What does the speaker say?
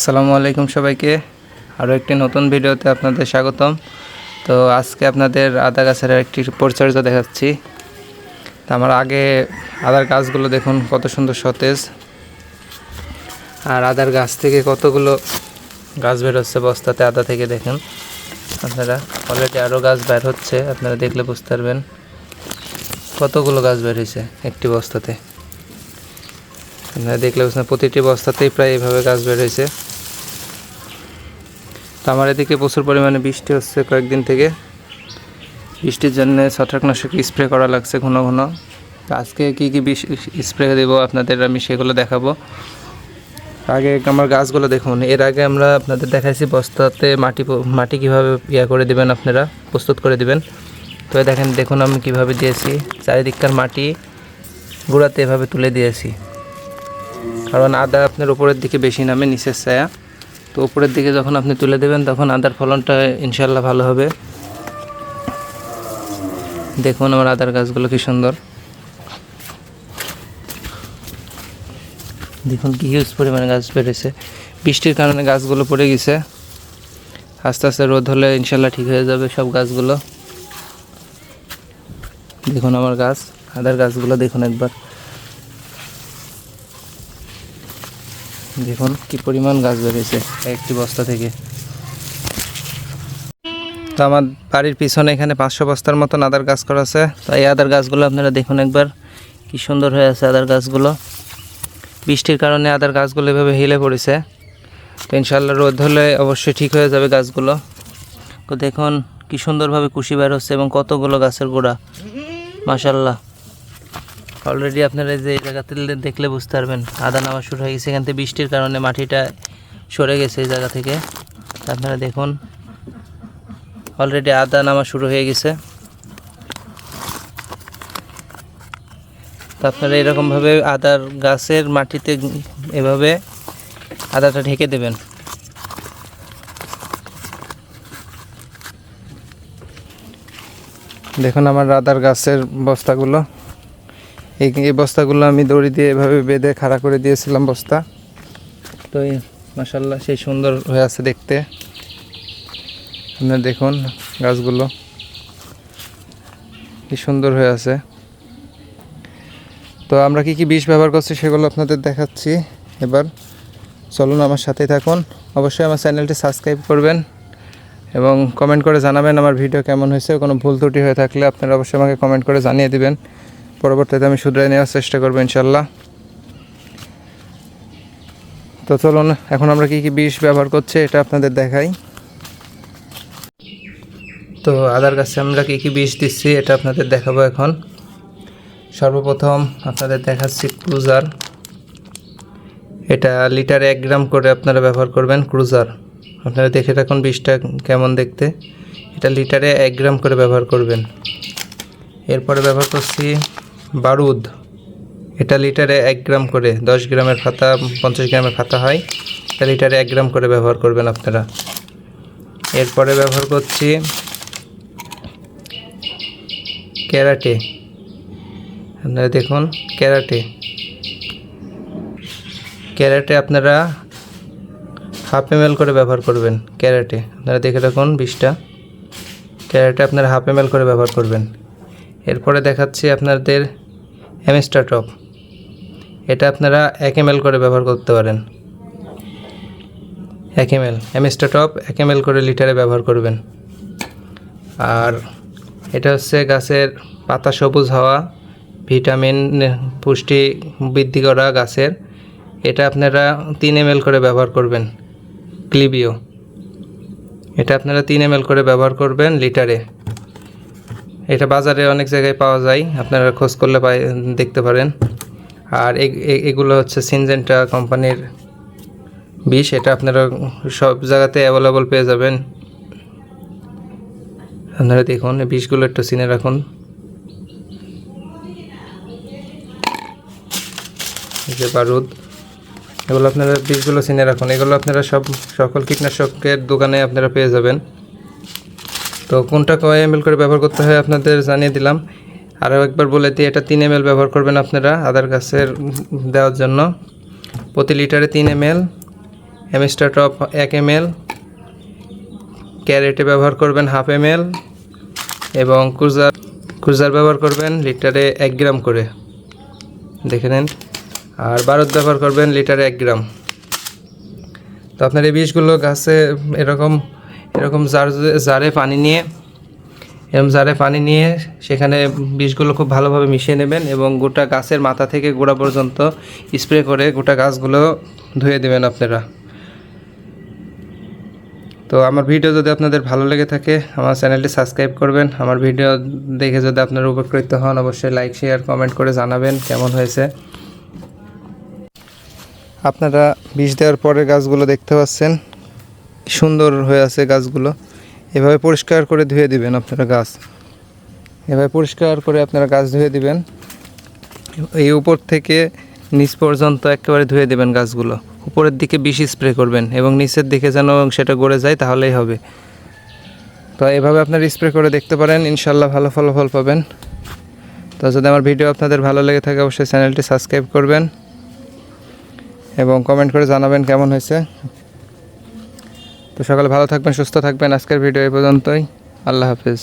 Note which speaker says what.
Speaker 1: আসসালামু আলাইকুম সবাইকে। আরও একটি নতুন ভিডিওতে আপনাদের স্বাগতম। তো আজকে আপনাদের আদা গাছের একটি পরিচর্যা দেখাচ্ছি। তো আমার আগে আদার গাছগুলো দেখুন, কত সুন্দর সতেজ। আর আদার গাছ থেকে কতগুলো গাছ বের হচ্ছে বস্তাতে আদা থেকে দেখেন। আপনারা অলরেডি আরও গাছ বের হচ্ছে, আপনারা দেখলে বুঝতে পারবেন। কতগুলো গাছ বের হয়েছে একটি বস্তাতে। আপনারা দেখলে বুঝতে প্রতিটি বস্তাতেই প্রায় এইভাবে গাছ বের হয়েছে। তো আমার এদিকে প্রচুর পরিমাণে বৃষ্টি হচ্ছে কয়েকদিন থেকে। বৃষ্টির জন্য ছত্রাকনাশক স্প্রে করা লাগছে ঘন ঘন। আজকে কী কী বিষ স্প্রে দেবো আপনাদের আমি সেগুলো দেখাবো। আগে আমার গাছগুলো দেখুন, এর আগে আমরা আপনাদের দেখাইছি বস্তাতে মাটি মাটি কীভাবে ইয়া করে দিবেন আপনারা, প্রস্তুত করে দিবেন। তো দেখেন, দেখুন আমি কীভাবে দিয়েছি। চারিদিককার মাটি গোড়াতে এভাবে তুলে দিয়েছি। কারণ আদা আপনার উপরের দিকে বেশি নামে, নিচের ছায়া। তো উপরের দিকে যখন আপনি তুলে দেবেন, তখন আদার ফলনটা ইনশাল্লাহ ভালো হবে। দেখুন আমার আদার গাছগুলো কি সুন্দর। দেখুন কি হিউজ পরিমাণে গাছ বেড়েছে। বৃষ্টির কারণে গাছগুলো পড়ে গেছে। আস্তে আস্তে রোদ হলে ইনশাল্লাহ ঠিক হয়ে যাবে সব গাছগুলো। দেখুন আমার গাছ, আদার গাছগুলো দেখুন একবার। দেখুন কি পরিমাণ গাছ বেরিয়েছে একটি বস্তা থেকে। তো আমার বাড়ির পিছনে এখানে পাঁচশো বস্তার মতন আদার গাছ করা আছে। তো এই আদার গাছগুলো আপনারা দেখুন একবার কি সুন্দর হয়ে আছে আদার গাছগুলো। বৃষ্টির কারণে আদার গাছগুলো এভাবে হিলে পড়েছে। তো ইনশাল্লাহ রোদ হলে অবশ্যই ঠিক হয়ে যাবে গাছগুলো। তো দেখুন কি সুন্দরভাবে কুশি বের হচ্ছে এবং কতগুলো গাছের গোড়া। মাশাল্লাহ অলরেডি আপনারা যে এই জায়গাতে দেখলে বুঝতে পারবেন। আদা নামা শুরু হয়ে গেছে। এখান থেকে বৃষ্টির কারণে মাটিটা সরে গেছে এই জায়গা থেকে। আপনারা দেখুন। অলরেডি আদা নামা শুরু হয়ে গেছে। তো আপনারা এরকমভাবে আদার গাছের মাটিতে এভাবে আদাটা ঢেকে দেবেন। দেখুন আমার আদার গাছের বস্তাগুলো। এই এই বস্তাগুলো আমি দড়ি দিয়ে এভাবে বেঁধে খাড়া করে দিয়েছিলাম বস্তা। তো এই মাসাল্লাহ সেই সুন্দর হয়ে আছে দেখতে। আপনারা দেখুন গাছগুলো। কি সুন্দর হয়ে আছে। তো আমরা কি কি বিষ ব্যবহার করছি সেগুলো আপনাদের দেখাচ্ছি এবার। চলুন আমার সাথেই থাকুন। অবশ্যই আমার চ্যানেলটি সাবস্ক্রাইব করবেন এবং কমেন্ট করে জানাবেন আমার ভিডিও কেমন হয়েছে, কোনো ভুল ত্রুটি হয়ে থাকলে আপনারা অবশ্যই আমাকে কমেন্ট করে জানিয়ে দিবেন। পরবর্তীতে আমি শুধরে নেওয়ার চেষ্টা করব ইনশাল্লাহ তো চলুন, এখন আমরা কি কি বিষ ব্যবহার করছি এটা আপনাদের দেখাই। তো আদার কাছে আমরা কি কি বিষ দিচ্ছি এটা আপনাদের দেখাবো এখন। সর্বপ্রথম আপনাদের দেখাচ্ছি ক্রুজার। এটা লিটারে এক গ্রাম করে আপনারা ব্যবহার করবেন ক্রুজার। আপনারা দেখে রাখুন বিষটা কেমন দেখতে। এটা লিটারে এক গ্রাম করে ব্যবহার করবেন। এরপরে ব্যবহার করছি বারুদ। এটা লিটারে এক গ্রাম করে দশ গ্রামের খাতা পঞ্চাশ গ্রামের খাতা হয়। এটা লিটারে এক গ্রাম করে ব্যবহার করবেন আপনারা। এরপরে ব্যবহার করছি ক্যারাটে। আপনারা দেখুন, ক্যারাটে। ক্যারাটে আপনারা হাফ এম করে ব্যবহার করবেন, ক্যারাটে। আপনারা দেখে রাখুন বিষটা। ক্যারাটে আপনারা হাফ এম করে ব্যবহার করবেন। এরপরে দেখাচ্ছি আপনাদের অ্যামিস্টার টপ এটা আপনারা এক এম করে ব্যবহার করতে পারেন। এক এম এল অ্যামিস্টার টপ এক এম করে লিটারে ব্যবহার করবেন। আর এটা হচ্ছে গাছের পাতা সবুজ হওয়া, ভিটামিন পুষ্টি বৃদ্ধি করা গাছের। এটা আপনারা তিন এম করে ব্যবহার করবেন ক্লিবিও এটা আপনারা তিন এম করে ব্যবহার করবেন লিটারে। এটা বাজারে অনেক জায়গায় পাওয়া যায়। আপনারা খোঁজ করলে পাই, দেখতে পারেন। আর এগুলো হচ্ছে সিনজেন্টা কোম্পানির বিষ। এটা আপনারা সব জায়গাতে অ্যাভেলেবল পেয়ে যাবেন। আপনারা দেখুন বিষগুলো একটু চিনে রাখুন। যে বারুদ, এগুলো আপনারা বিষগুলো চিনে রাখুন। এগুলো আপনারা সব, সকল কীটনাশকের দোকানে আপনারা পেয়ে যাবেন। তো কোনটা কয় এম করে ব্যবহার করতে হয় আপনাদের জানিয়ে দিলাম। আরও একবার বলে দিই, এটা তিন এম ব্যবহার করবেন আপনারা আদার গাছের দেওয়ার জন্য। প্রতি লিটারে তিন এম এল অ্যামিস্টার টপ এক এম এল ক্যারেটে ব্যবহার করবেন হাফ এম এল এবং ক্রুজার ক্রুজার ব্যবহার করবেন লিটারে এক গ্রাম করে। দেখে নেন। আর বারদ ব্যবহার করবেন লিটারে এক গ্রাম। তো আপনার এই বিষগুলো গাছে এরকম এরকম জার জারে পানি নিয়ে, এরকম জারে পানি নিয়ে সেখানে বিষগুলো খুব ভালোভাবে মিশিয়ে নেবেন এবং গোটা গাছের মাথা থেকে গোড়া পর্যন্ত স্প্রে করে গোটা গাছগুলো ধুয়ে দেবেন আপনারা। তো আমার ভিডিও যদি আপনাদের ভালো লেগে থাকে, আমার চ্যানেলটি সাবস্ক্রাইব করবেন। আমার ভিডিও দেখে যদি আপনারা উপকৃত হন, অবশ্যই লাইক, শেয়ার, কমেন্ট করে জানাবেন কেমন হয়েছে। আপনারা বিষ দেওয়ার পরে গাছগুলো দেখতে পাচ্ছেন। সুন্দর হয়ে আছে গাছগুলো। এভাবে পরিষ্কার করে ধুয়ে দিবেন আপনারা গাছ। এভাবে পরিষ্কার করে আপনারা গাছ ধুয়ে দিবেন। এই উপর থেকে নিচ পর্যন্ত একেবারে ধুয়ে দেবেন গাছগুলো। উপরের দিকে বেশি স্প্রে করবেন এবং নিচের দিকে যেন সেটা গড়ে যায় তাহলেই হবে। তো এভাবে আপনারা স্প্রে করে দেখতে পারেন ইনশাল্লাহ ভালো ফলাফল পাবেন। তো যদি আমার ভিডিও আপনাদের ভালো লেগে থাকে, অবশ্যই চ্যানেলটি সাবস্ক্রাইব করবেন। এবং কমেন্ট করে জানাবেন কেমন হয়েছে। তো সকালে ভালো থাকবেন সুস্থ থাকবেন। আজকের ভিডিও এই পর্যন্তই। আল্লাহ হাফিজ।